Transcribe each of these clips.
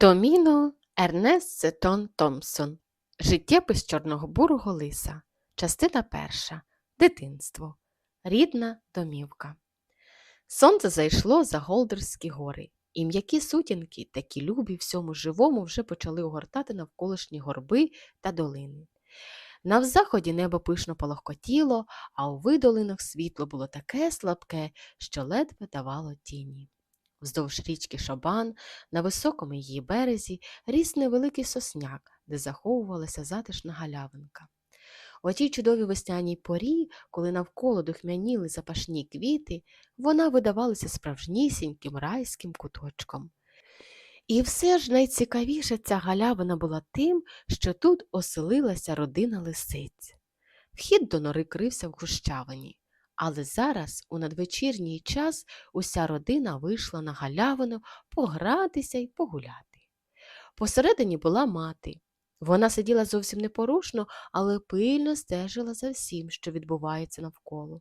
Доміно Ернест Сетон Томпсон. Життєпис чорного бурого лиса. Частина перша. Дитинство. Рідна домівка. Сонце зайшло за Голдерські гори, і м'які сутінки, такі любі всьому живому, вже почали огортати навколишні горби та долини. На заході небо пишно полохкотіло, а у видолинах світло було таке слабке, що ледве давало тіні. Вздовж річки Шобан на високому її березі ріс невеликий сосняк, де заховувалася затишна галявинка. У тій чудовій весняній порі, коли навколо духмяніли запашні квіти, вона видавалася справжнісіньким райським куточком. І все ж найцікавіше ця галявина була тим, що тут оселилася родина лисиць. Вхід до нори крився в гущавині, але зараз, у надвечірній час, уся родина вийшла на галявину погратися й погуляти. Посередині була мати. Вона сиділа зовсім непорушно, але пильно стежила за всім, що відбувається навколо.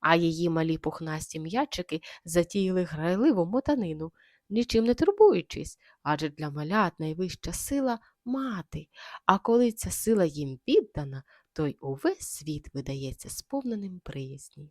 А її малі пухнасті м'ячики затіяли грайливу мотанину, нічим не турбуючись, адже для малят найвища сила мати, а коли ця сила їм віддана, то й увесь світ видається сповненим приязні.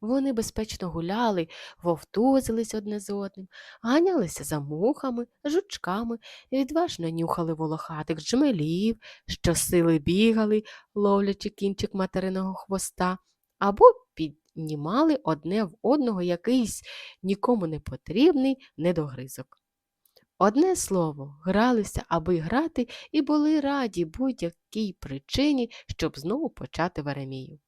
Вони безпечно гуляли, вовтузились одне з одним, ганялися за мухами, жучками, відважно нюхали волохатих джмелів, що сили бігали, ловлячи кінчик материного хвоста, або піднімали одне в одного якийсь нікому не потрібний недогризок. Одне слово, гралися, аби грати, і були раді будь-якій причині, щоб знову почати Веремію.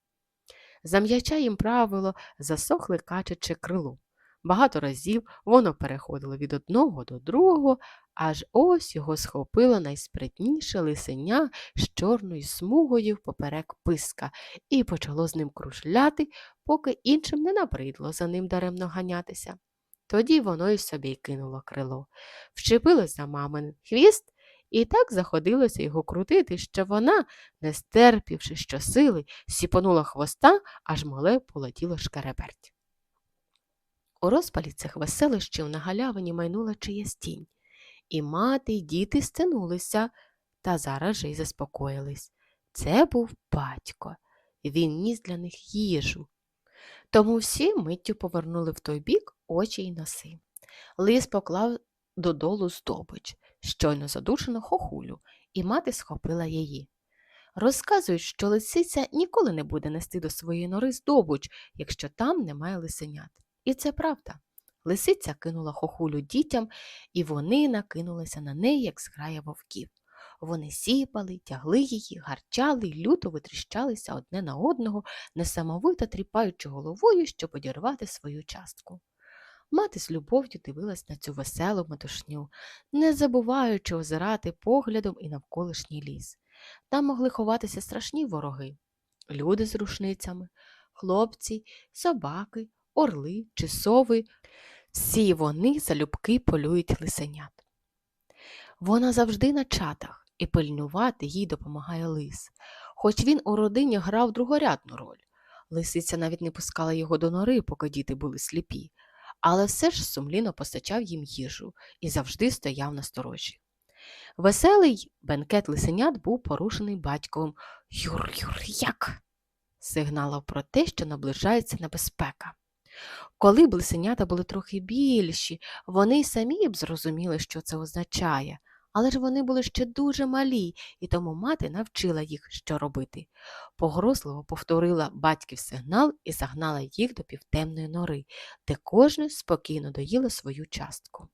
За м'яча їм правило засохле качаче крило. Багато разів воно переходило від одного до другого, аж ось його схопило найспритніше лисеня з чорною смугою поперек писка і почало з ним кружляти, поки іншим не набридло за ним даремно ганятися. Тоді воно й собі кинуло крило, вчепилось за мамин хвіст і так заходилося його крутити, що вона, не стерпівши щосили, сіпонула хвоста, аж мале полетіло шкереберть. У розпалі цих веселищів на галявині майнула чиясь тінь, і мати, й діти стенулися, та зараз же й заспокоїлись. Це був батько, він ніс для них їжу. Тому всі миттю повернули в той бік очі й носи. Лис поклав додолу здобич, щойно задушену хохулю, і мати схопила її. Розказують, що лисиця ніколи не буде нести до своєї нори здобуч, якщо там немає лисенят. І це правда. Лисиця кинула хохулю дітям, і вони накинулися на неї, як зграя вовків. Вони сіпали, тягли її, гарчали й люто витріщалися одне на одного, несамовито тріпаючи головою, щоб одірвати свою частку. Мати з любов'ю дивилась на цю веселу метушню, не забуваючи озирати поглядом і навколишній ліс. Там могли ховатися страшні вороги люди з рушницями, хлопці, собаки, орли чи сови. Всі вони залюбки полюють лисенят. Вона завжди на чатах, і пильнувати їй допомагає лис, хоч він у родині грав другорядну роль. Лисиця навіть не пускала його до нори, поки діти були сліпі, але все ж сумлінно постачав їм їжу і завжди стояв на сторожі. Веселий бенкет лисенят був порушений батьковим Юр-юр-як сигналом про те, що наближається небезпека. Коли б лисенята були трохи більші, вони самі б зрозуміли, що це означає, але ж вони були ще дуже малі, і тому мати навчила їх, що робити. Погрозливо повторила батьків сигнал і загнала їх до півтемної нори, де кожне спокійно доїло свою частку.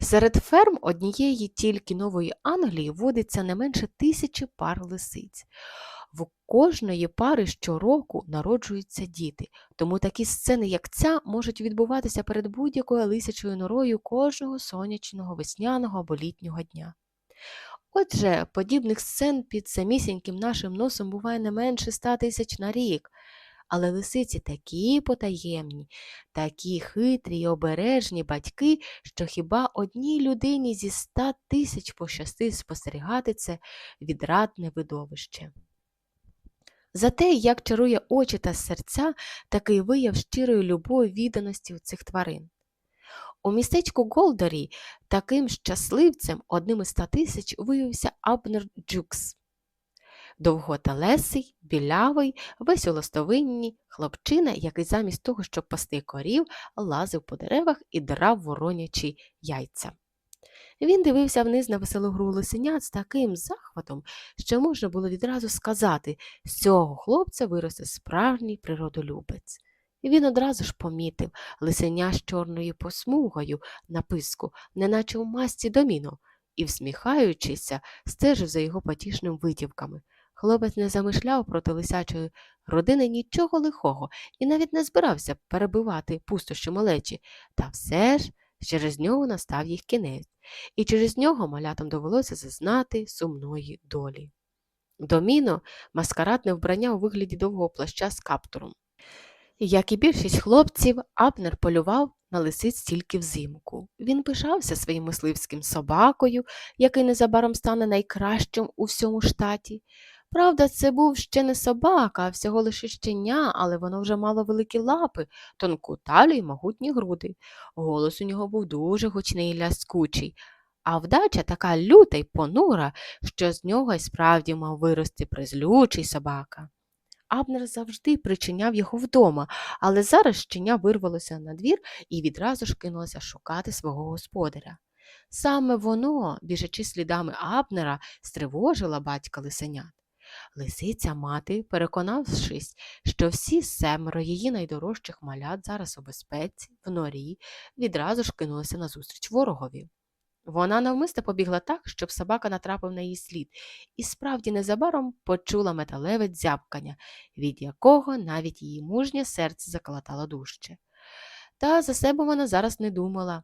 Серед ферм однієї тільки Нової Англії водиться не менше тисячі пар лисиць. В кожної пари щороку народжуються діти, тому такі сцени, як ця, можуть відбуватися перед будь-якою лисячою норою кожного сонячного, весняного або літнього дня. Отже, подібних сцен під самісіньким нашим носом буває не менше ста тисяч на рік, але лисиці такі потаємні, такі хитрі й обережні батьки, що хіба одній людині зі ста тисяч пощастить спостерігати це відрадне видовище. За те, як чарує очі та серця, такий вияв щирої любові відданості у цих тварин. У містечку Голдері таким щасливцем одним із ста тисяч виявився Абнер Джукс. Довготелесий, білявий, весь у ластовинні, хлопчина, який замість того, щоб пасти корів, лазив по деревах і драв воронячі яйця. Він дивився вниз на веселу гру лисенят з таким захватом, що можна було відразу сказати, з цього хлопця виросте справжній природолюбець. І він одразу ж помітив лисеня з чорною посмугою на писку, неначе у масці доміно, і, всміхаючися, стежив за його потішним витівками. Хлопець не замишляв проти лисячої родини нічого лихого і навіть не збирався перебивати пустощі малечі, та все ж через нього настав їх кінець, і через нього малятам довелося зазнати сумної долі. Доміно маскарадне вбрання у вигляді довгого плаща з каптуром. Як і більшість хлопців, Абнер полював на лисиць тільки взимку. Він пишався своїм мисливським собакою, який незабаром стане найкращим у всьому штаті. Правда, це був ще не собака, а всього лише щеня, але воно вже мало великі лапи, тонку талію й могутні груди. Голос у нього був дуже гучний і ляскучий, а вдача така люта й понура, що з нього й справді мав вирости призлючий собака. Абнер завжди причиняв його вдома, але зараз щеня вирвалося на двір і відразу ж кинулося шукати свого господаря. Саме воно, біжачи слідами Абнера, стривожило батька лисенят. Лисиця мати, переконавшись, що всі семеро її найдорожчих малят зараз у безпеці, в норі, відразу ж кинулася назустріч ворогові. Вона навмисне побігла так, щоб собака натрапив на її слід, і справді незабаром почула металеве дзябкання, від якого навіть її мужнє серце заколотало дужче. Та за себе вона зараз не думала.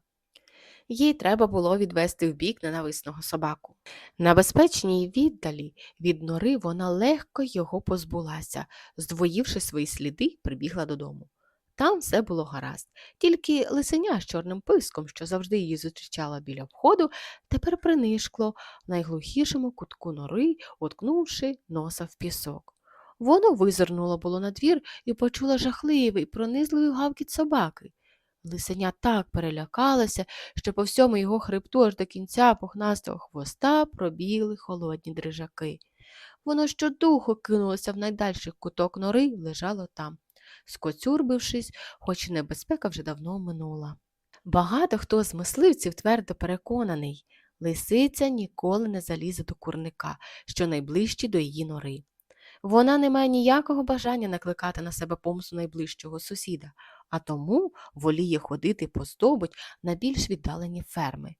Їй треба було відвести вбік ненависного собаку. На безпечній віддалі від нори вона легко його позбулася, здвоївши свої сліди, прибігла додому. Там все було гаразд, тільки лисеня з чорним писком, що завжди її зустрічала біля входу, тепер принишкло в найглухішому кутку нори, уткнувши носа в пісок. Воно визирнуло було на двір і почула жахливий, пронизливий гавкіт собаки. Лисеня так перелякалася, що по всьому його хребту аж до кінця пухнастого хвоста пробігли холодні дрижаки. Воно щодуху кинулося в найдальший куток нори і лежало там скоцюрбившись, хоч і небезпека вже давно минула. Багато хто з мисливців твердо переконаний, лисиця ніколи не залізе до курника, що найближчий до її нори. Вона не має ніякого бажання накликати на себе помсу найближчого сусіда, а тому воліє ходити по здобуть на більш віддалені ферми.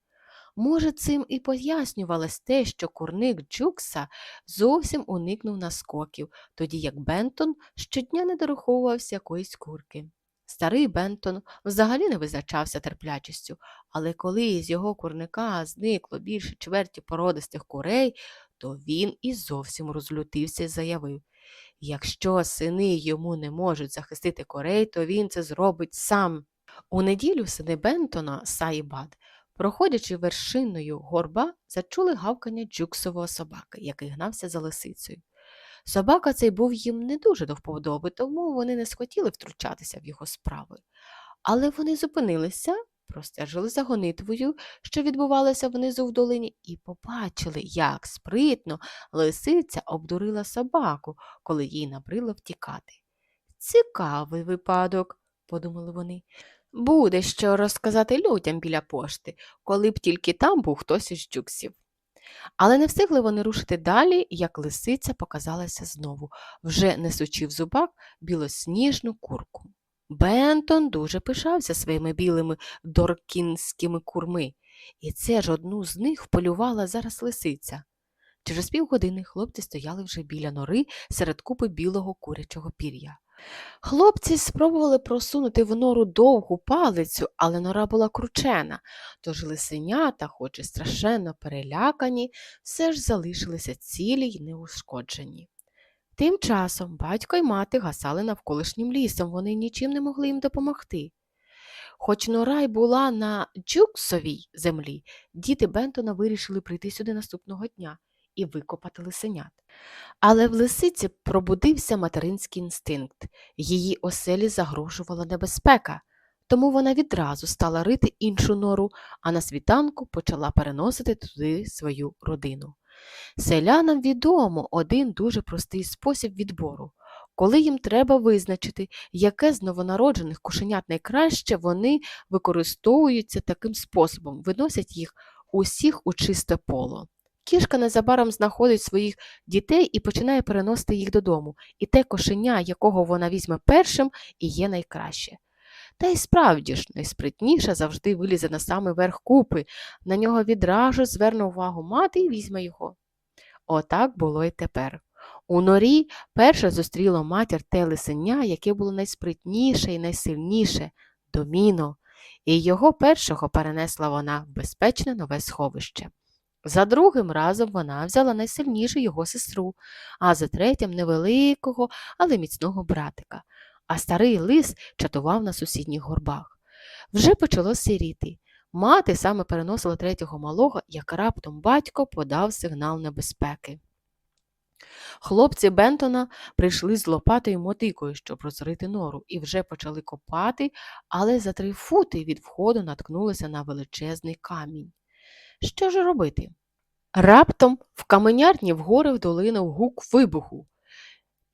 Може, цим і пояснювалось те, що курник Джукса зовсім уникнув наскоків, тоді як Бентон щодня не дораховувався якоїсь курки. Старий Бентон взагалі не визначався терплячістю, але коли із його курника зникло більше чверті породистих курей, то він і зовсім розлютився і заявив якщо сини йому не можуть захистити корей, то він це зробить сам. У неділю сини Бентона, Саїбад, Проходячи вершиною горба, зачули гавкання джуксового собаки, який гнався за лисицею. Собака цей був їм не дуже до вподоби, тому вони не схотіли втручатися в його справи. Але вони зупинилися, простежили за гонитвою, що відбувалося внизу в долині, і побачили, як спритно лисиця обдурила собаку, коли їй набрило втікати. Цікавий випадок, подумали вони. Буде що розказати людям біля пошти, коли б тільки там був хтось із джуксів. Але не встигли вони рушити далі, як лисиця показалася знову, вже несучи в зубах білосніжну курку. Бентон дуже пишався своїми білими доркінськими курми, і це ж одну з них вполювала зараз лисиця. Через півгодини хлопці стояли вже біля нори серед купи білого курячого пір'я. Хлопці спробували просунути в нору довгу палицю, але нора була кручена, тож лисенята, хоч і страшенно перелякані, все ж залишилися цілі й неушкоджені. Тим часом батько й мати гасали навколишнім лісом, вони нічим не могли їм допомогти. Хоч нора й була на джуксовій землі, діти Бентона вирішили прийти сюди наступного дня і викопати лисенят. Але в лисиці пробудився материнський інстинкт, її оселі загрожувала небезпека, тому вона відразу стала рити іншу нору, а на світанку почала переносити туди свою родину. Селянам відомо один дуже простий спосіб відбору. Коли їм треба визначити, яке з новонароджених кошенят найкраще, вони використовуються таким способом, виносять їх усіх у чисте поло. Кішка незабаром знаходить своїх дітей і починає переносити їх додому, і те кошеня, якого вона візьме першим, і є найкраще. Та й справді ж, найспритніша завжди вилізе на самий верх купи, на нього відразу зверне увагу мати і візьме його. Отак було й тепер. У норі перше зустріло матір те лисеня, яке було найспритніше і найсильніше доміно, і його першого перенесла вона в безпечне нове сховище. За другим разом вона взяла найсильнішу його сестру, а за третім невеликого, але міцного братика. А старий лис чатував на сусідніх горбах. Вже почало сиріти. Мати саме переносила третього малого, як раптом батько подав сигнал небезпеки. Хлопці Бентона прийшли з лопатою мотикою, щоб розрити нору, і вже почали копати, але за три фути від входу наткнулися на величезний камінь. Що ж робити? Раптом в каменярні вгори вдолинув гук вибуху,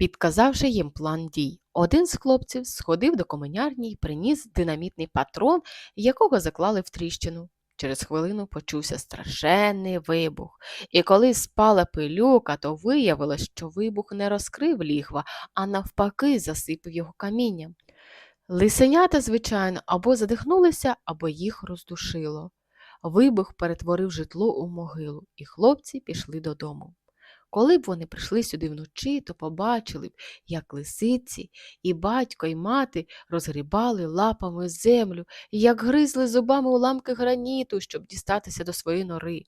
підказавши їм план дій. Один з хлопців сходив до каменярні і приніс динамітний патрон, якого заклали в тріщину. Через хвилину почувся страшенний вибух, і коли спала пилюка, то виявилось, що вибух не розкрив лігва, а навпаки засипав його камінням. Лисенята, звичайно, або задихнулися, або їх роздушило. Вибух перетворив житло у могилу, і хлопці пішли додому. Коли б вони прийшли сюди вночі, то побачили б, як лисиці, і батько, і мати розгрібали лапами землю, і як гризли зубами уламки граніту, щоб дістатися до своєї нори.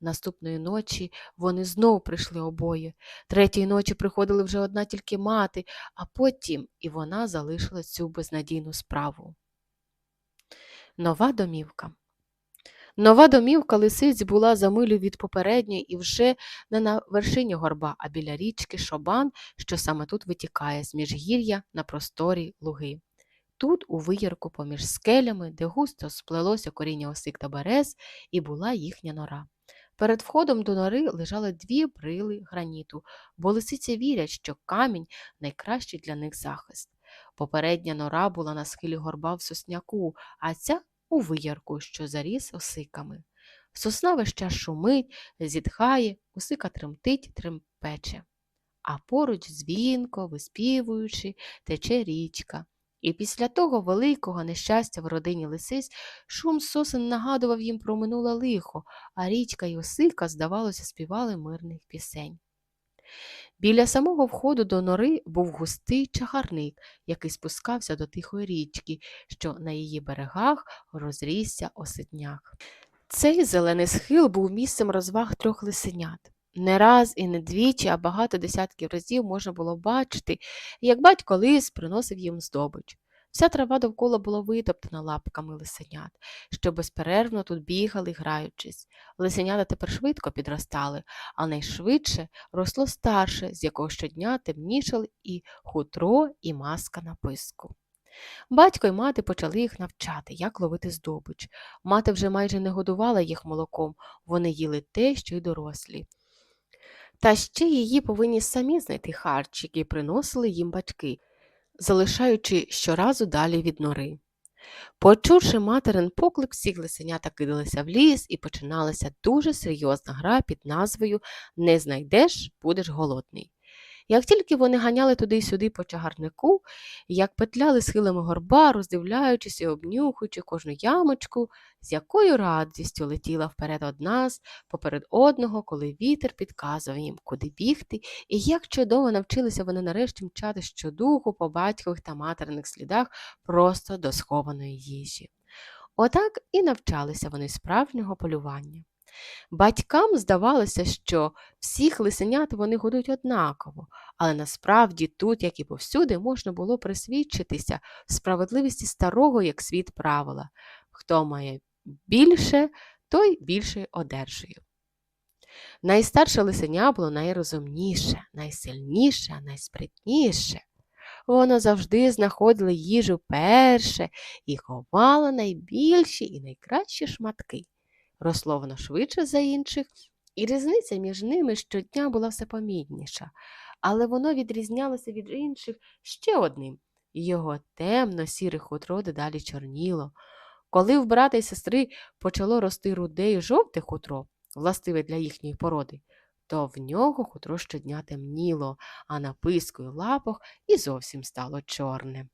Наступної ночі вони знов прийшли обоє. Третьої ночі приходили вже одна тільки мати, а потім і вона залишила цю безнадійну справу. Нова домівка. Нова домівка лисиць була за милю від попередньої і вже не на вершині горба, а біля річки Шобан, що саме тут витікає з міжгір'я на просторі луги. Тут, у виярку поміж скелями, де густо сплелося коріння осик та берез, і була їхня нора. Перед входом до нори лежали дві брили граніту, бо лисиці вірять, що камінь найкращий для них захист. Попередня нора була на схилі горба в сосняку, а ця у виярку, що заріс осиками. Сосна весь час шумить, зітхає, осика тремтить, тремпече. А поруч дзвінко, виспівуючи, тече річка. І після того великого нещастя в родині лисиць шум сосен нагадував їм про минуле лихо, а річка й осика, здавалося, співали мирних пісень. Біля самого входу до нори був густий чагарник, який спускався до тихої річки, що на її берегах розрісся осетняк. Цей зелений схил був місцем розваг трьох лисенят. Не раз і не двічі, а багато десятків разів можна було бачити, як батько лис приносив їм здобич. Вся трава довкола була витоптана лапками лисенят, що безперервно тут бігали, граючись. Лисенята тепер швидко підростали, а найшвидше росло старше, з якого щодня темнішали і хутро, і маска на писку. Батько й мати почали їх навчати, як ловити здобич. Мати вже майже не годувала їх молоком, вони їли те, що й дорослі. Та ще її повинні самі знайти харч, який приносили їм батьки залишаючи щоразу далі від нори. Почувши материн поклик, всі лисенята кидалися в ліс і починалася дуже серйозна гра під назвою Не знайдеш, будеш голодний. Як тільки вони ганяли туди й сюди по чагарнику, як петляли схилами горба, роздивляючись і обнюхуючи кожну ямочку, з якою радістю летіла вперед одна з поперед одного, коли вітер підказував їм, куди бігти, і як чудово навчилися вони нарешті мчати щодуху по батькових та материних слідах просто до схованої їжі. Отак і навчалися вони справжнього полювання. Батькам здавалося, що всіх лисенят вони годують однаково, але насправді тут, як і повсюди, можна було присвідчитися в справедливості старого, як світ правила. Хто має більше, той більше одержує. Найстарше лисеня було найрозумніше, найсильніше, найспритніше. Воно завжди знаходило їжу перше і ховало найбільші і найкращі шматки. Росло воно швидше за інших, і різниця між ними щодня була все помітніша, але воно відрізнялося від інших ще одним. Його темно-сіре хутро дедалі чорніло. Коли в брата й сестри почало рости руде й жовте хутро, властиве для їхньої породи, то в нього хутро щодня темніло, а на писку й лапах і зовсім стало чорним.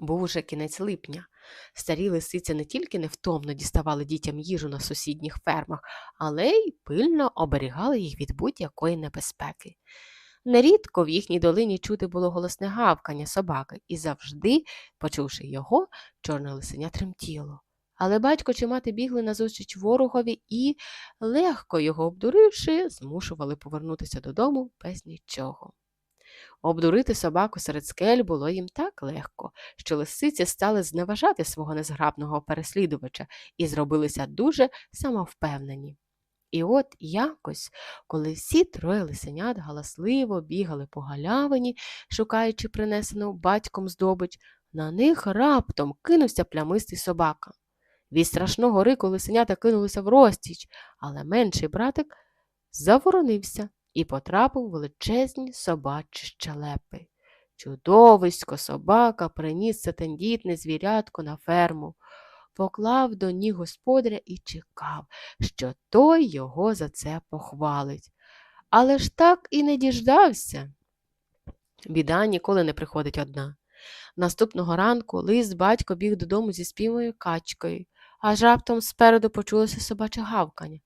Був уже кінець липня. Старі лисиці не тільки невтомно діставали дітям їжу на сусідніх фермах, але й пильно оберігали їх від будь-якої небезпеки. Нерідко в їхній долині чути було голосне гавкання собаки, і завжди, почувши його, чорне лисеня тремтіло. Але батько чи мати бігли назустріч ворогові і, легко його обдуривши, змушували повернутися додому без нічого. Обдурити собаку серед скель було їм так легко, що лисиці стали зневажати свого незграбного переслідувача і зробилися дуже самовпевнені. І от якось, коли всі троє лисенят галасливо бігали по галявині, шукаючи принесену батьком здобич, на них раптом кинувся плямистий собака. Від страшного рику лисенята кинулися в розтіч, але менший братик заворонився і потрапив у величезні собачі щелепи. Чудовисько собака приніс це тендітне звірятко на ферму, поклав до ніг господаря і чекав, що той його за це похвалить. Але ж так і не діждався. Біда ніколи не приходить одна. Наступного ранку лист батько біг додому зі співою качкою, аж раптом спереду почулося собаче гавкання.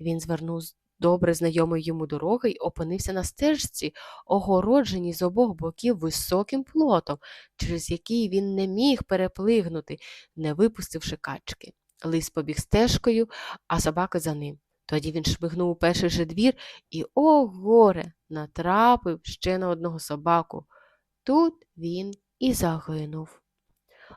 Він звернув добре знайомої йому дороги й опинився на стежці, огородженій з обох боків високим плотом, через який він не міг переплигнути, не випустивши качки. Лис побіг стежкою, а собака за ним. Тоді він шмигнув у перший же двір і, о горе, натрапив ще на одного собаку. Тут він і загинув.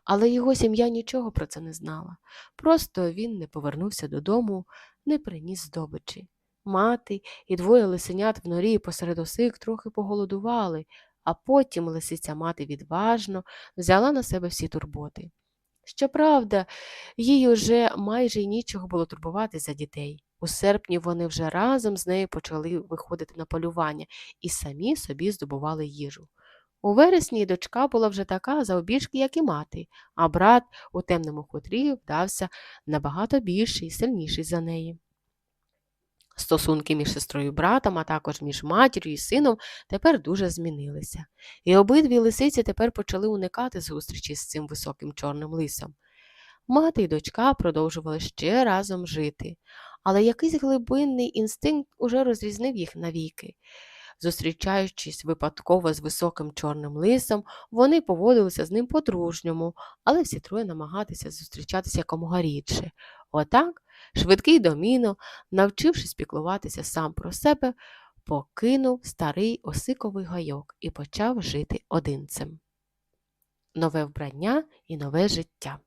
Але його сім'я нічого про це не знала. Просто він не повернувся додому, не приніс здобичі. Мати і двоє лисенят в норі посеред осик трохи поголодували, а потім лисиця мати відважно взяла на себе всі турботи. Щоправда, їй уже майже й нічого було турбувати за дітей. У серпні вони вже разом з нею почали виходити на полювання і самі собі здобували їжу. У вересні дочка була вже така заобіжки, як і мати, а брат у темному хутрі вдався набагато більший і сильніший за неї. Стосунки між сестрою і братом, а також між матір'ю і сином тепер дуже змінилися, і обидві лисиці тепер почали уникати зустрічі з цим високим чорним лисом. Мати і дочка продовжували ще разом жити, але якийсь глибинний інстинкт уже розрізнив їх навіки. Зустрічаючись випадково з високим чорним лисом, вони поводилися з ним по-дружньому, але всі троє намагатися зустрічатися якомога рідше. Отак, швидкий доміно, навчившись піклуватися сам про себе, покинув старий осиковий гайок і почав жити одинцем. Нове вбрання і нове життя.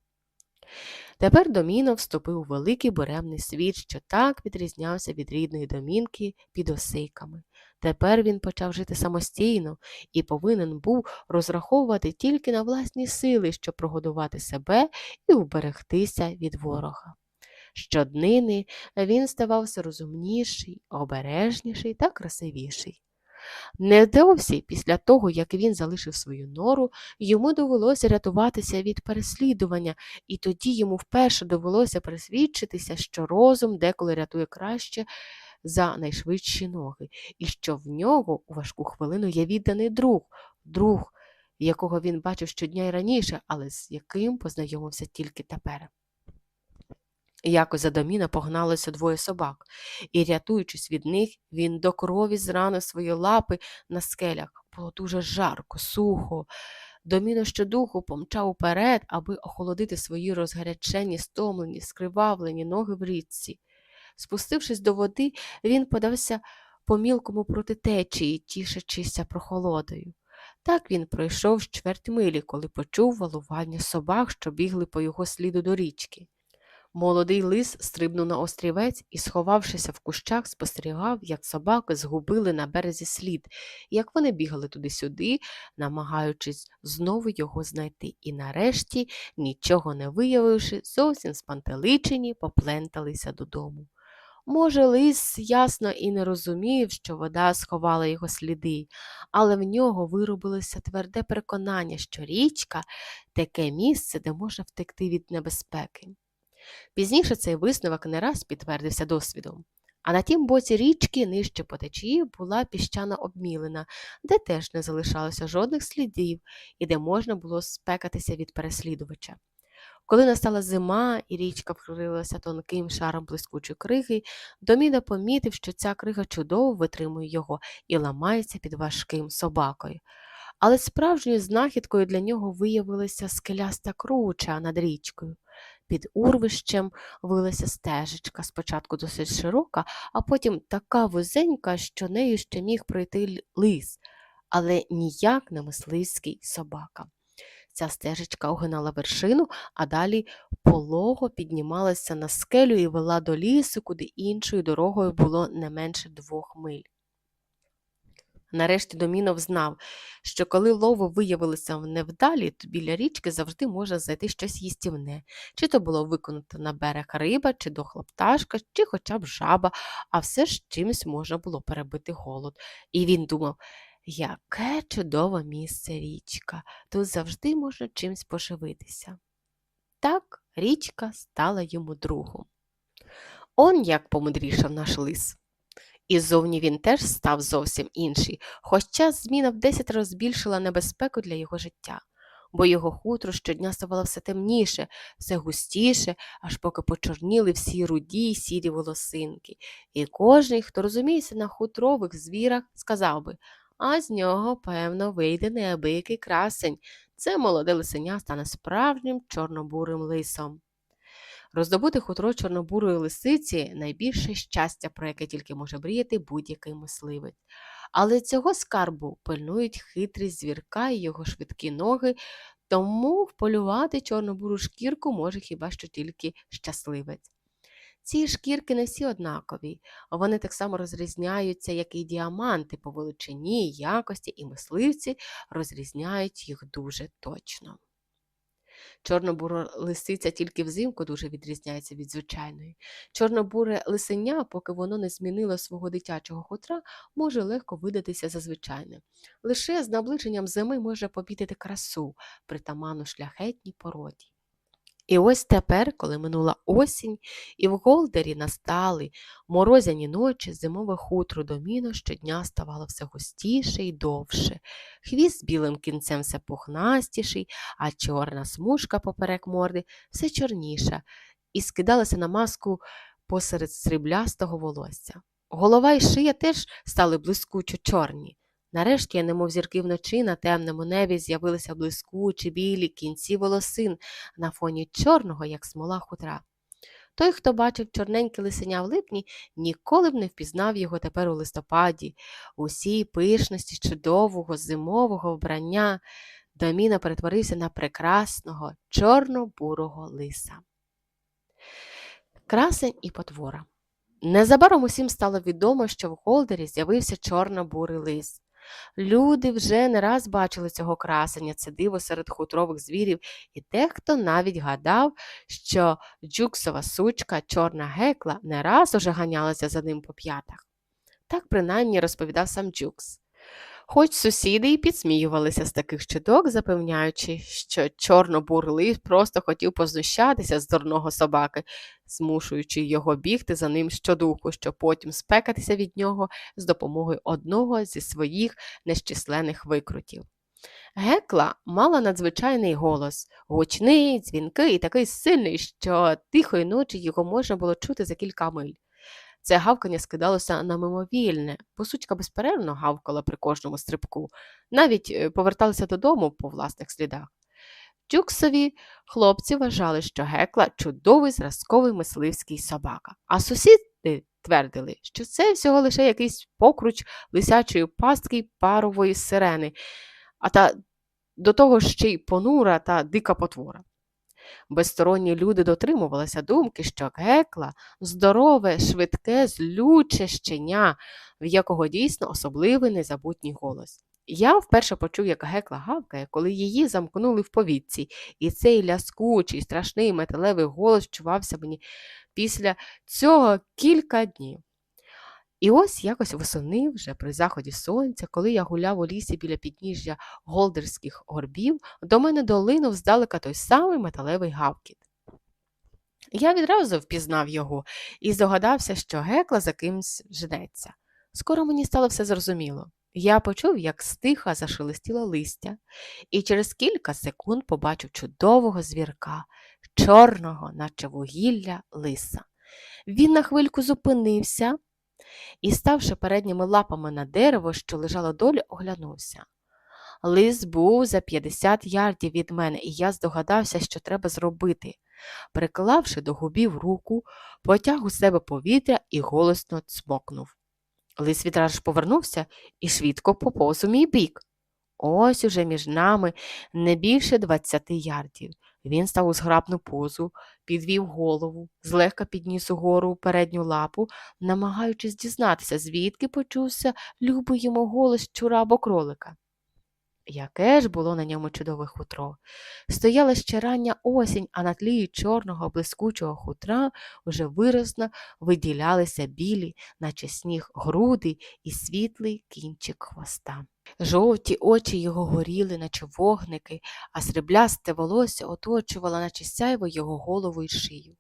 Тепер Доміно вступив у великий буремний світ, що так відрізнявся від рідної домінки під осиками. Тепер він почав жити самостійно і повинен був розраховувати тільки на власні сили, щоб прогодувати себе і уберегтися від ворога. Щоднини він ставав все розумніший, обережніший та красивіший. Невдовзі після того, як він залишив свою нору, йому довелося рятуватися від переслідування, і тоді йому вперше довелося присвідчитися, що розум деколи рятує краще за найшвидші ноги, і що в нього у важку хвилину є відданий друг, друг, якого він бачив щодня й раніше, але з яким познайомився тільки тепер. Якось за доміна погналося двоє собак, і, рятуючись від них, він до крові зранив свої лапи на скелях. Було дуже жарко, сухо. Доміно щодуху помчав уперед, аби охолодити свої розгарячені, стомлені, скривавлені ноги в річці. Спустившись до води, він подався по мілкому проти течії, тішачися прохолодою. Так він пройшов з чверть милі, коли почув валування собак, що бігли по його сліду до річки. Молодий лис стрибнув на острівець і, сховавшися в кущах, спостерігав, як собаки згубили на березі слід, як вони бігали туди-сюди, намагаючись знову його знайти. І нарешті, нічого не виявивши, зовсім спантеличені, попленталися додому. Може, лис ясно і не розумів, що вода сховала його сліди, але в нього виробилося тверде переконання, що річка таке місце, де можна втекти від небезпеки. Пізніше цей висновок не раз підтвердився досвідом. А на тім боці річки, нижче по течії, була піщана обмілина, де теж не залишалося жодних слідів і де можна було спекатися від переслідувача. Коли настала зима і річка вкрилася тонким шаром блискучої криги, Доміна помітив, що ця крига чудово витримує його і ламається під важким собакою. Але справжньою знахідкою для нього виявилася скеляста круча над річкою. Під урвищем вилася стежечка, спочатку досить широка, а потім така вузенька, що нею ще міг пройти лис, але ніяк не мисливський собака. Ця стежечка огинала вершину, а далі полого піднімалася на скелю і вела до лісу, куди іншою дорогою було не менше двох миль. Нарешті Домінов знав, що коли лови виявилися невдалі, то біля річки завжди може зайти щось їстівне, чи то було виконати на берег риба, чи дохла пташка, чи хоча б жаба, а все ж чимось можна було перебити голод. І він думав, яке чудове місце річка, тут завжди можна чимось поживитися. Так річка стала йому другом. Он як помудрішав наш лис. І зовні він теж став зовсім інший, хоча зміна в десять разів збільшила небезпеку для його життя, бо його хутро щодня ставало все темніше, все густіше, аж поки почорніли всі руді й сірі волосинки. І кожний, хто розуміється на хутрових звірах, сказав би а з нього, певно, вийде неабиякий красень. Це молоде лисеня стане справжнім чорнобурим лисом. Роздобути хутро чорнобурої лисиці найбільше щастя, про яке тільки може мріяти будь-який мисливець. Але цього скарбу пильнують хитрість звірка і його швидкі ноги, тому вполювати чорнобуру шкірку може хіба що тільки щасливець. Ці шкірки не всі однакові, вони так само розрізняються, як і діаманти по величині, якості, і мисливці розрізняють їх дуже точно. Чорнобура лисиця тільки взимку дуже відрізняється від звичайної. Чорнобуре лисеня, поки воно не змінило свого дитячого хутра, може легко видатися за звичайне. Лише з наближенням зими може помітити красу, притаманну шляхетній породі. І ось тепер, коли минула осінь, і в Голдері настали морозяні ночі, зимове хутро доміно щодня ставало все густіше і довше. Хвіст з білим кінцем все пухнастіший, а чорна смужка поперек морди все чорніша, і скидалася на маску посеред сріблястого волосся. Голова і шия теж стали блискучо чорні. Нарешті, немов зірки вночі, на темному небі з'явилися блискучі білі кінці волосин на фоні чорного, як смола хутра. Той, хто бачив чорненьке лисеня в липні, ніколи б не впізнав його тепер у листопаді, усій пишності чудового зимового вбрання. Доміна перетворився на прекрасного чорно-бурого лиса. Красень і потвора. Незабаром усім стало відомо, що в Голдері з'явився чорно-бурий лис. Люди вже не раз бачили цього красення, це диво серед хутрових звірів, і дехто навіть гадав, що джуксова сучка, чорна гекла, не раз уже ганялася за ним по п'ятах. Так принаймні розповідав сам Джукс. Хоч сусіди й підсміювалися з таких чудок, запевняючи, що чорно-бурлий просто хотів познущатися з дурного собаки, змушуючи його бігти за ним щодуху, щоб потім спекатися від нього з допомогою одного зі своїх нещисленних викрутів. Гекла мала надзвичайний голос, гучний, дзвінкий і такий сильний, що тихої ночі його можна було чути за кілька миль. Це гавкання скидалося на мимовільне, бо сучка безперервно гавкала при кожному стрибку, навіть е, поверталися додому по власних слідах. Джуксові хлопці вважали, що гекла чудовий зразковий мисливський собака, а сусіди твердили, що це всього лише якийсь покруч лисячої пастки й парової сирени, а та до того ще й понура та дика потвора. Безсторонні люди дотримувалися думки, що гекла здорове, швидке, злюче щеня, в якого дійсно особливий незабутній голос. Я вперше почув, як гекла гавкає, коли її замкнули в повітці, і цей ляскучий, страшний металевий голос чувався мені після цього кілька днів. І ось якось восени, вже при заході сонця, коли я гуляв у лісі біля підніжжя голдерських горбів, до мене долинув здалека той самий металевий гавкіт. Я відразу впізнав його і здогадався, що гекла за кимсь женеться. Скоро мені стало все зрозуміло. Я почув, як стиха зашелестіло листя, і через кілька секунд побачив чудового звірка, чорного, наче вугілля лиса. Він на хвильку зупинився і, ставши передніми лапами на дерево, що лежало долі, оглянувся. Лис був за 50 ярдів від мене, і я здогадався, що треба зробити. Приклавши до губів руку, потяг у себе повітря і голосно цмокнув. Лис відразу ж повернувся і швидко поповз у мій бік. Ось уже між нами не більше 20 ярдів. Він став у зграбну позу, підвів голову, злегка підніс угору передню лапу, намагаючись дізнатися, звідки почувся любий йому голос щура або кролика. Яке ж було на ньому чудове хутро. Стояла ще рання осінь, а на тлі чорного блискучого хутра уже виразно виділялися білі, наче сніг, груди і світлий кінчик хвоста. Жовті очі його горіли, наче вогники, а сріблясте волосся оточувало, наче сяйво його голову й шию.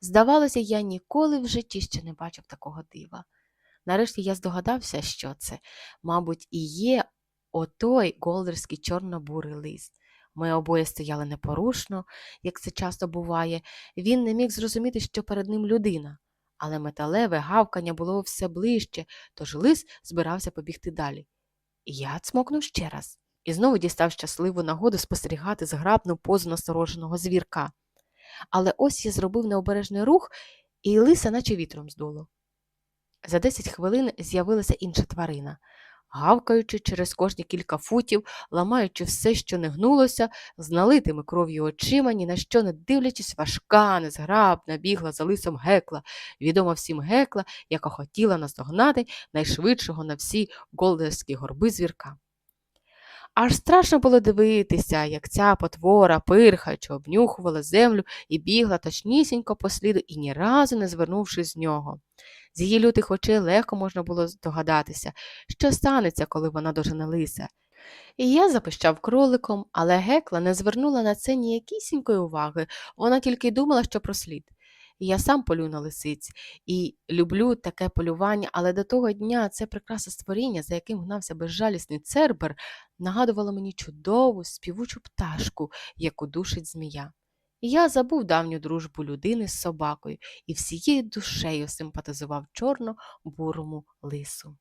Здавалося, я ніколи в житті ще не бачив такого дива. Нарешті я здогадався, що це, мабуть, і є отой голдерський чорно-бурий лист. Ми обоє стояли непорушно, як це часто буває. Він не міг зрозуміти, що перед ним людина. Але металеве гавкання було все ближче, тож лис збирався побігти далі. Я цмокнув ще раз і знову дістав щасливу нагоду спостерігати зграбну позу настороженого звірка. Але ось я зробив необережний рух, і лиса наче вітром здуло. За десять хвилин з'явилася інша тварина. Гавкаючи через кожні кілька футів, ламаючи все, що не гнулося, з налитими кров'ю очима, ні на що не дивлячись, важка, незграбна, бігла за лисом гекла, відома всім гекла, яка хотіла наздогнати найшвидшого на всі голдерські горби звірка. Аж страшно було дивитися, як ця потвора, пирхаючи, обнюхувала землю і бігла точнісінько по сліду і ні разу не звернувшись з нього. З її лютих очей легко можна було здогадатися, що станеться, коли вона дожене лиса. І я запищав кроликом, але Гекла не звернула на це ніякісінької уваги, вона тільки й думала, що про слід. І я сам полю на лисиць і люблю таке полювання, але до того дня це прекрасне створіння, за яким гнався безжалісний цербер, нагадувало мені чудову співучу пташку, яку душить змія. І я забув давню дружбу людини з собакою і всією душею симпатизував чорно-бурому лису.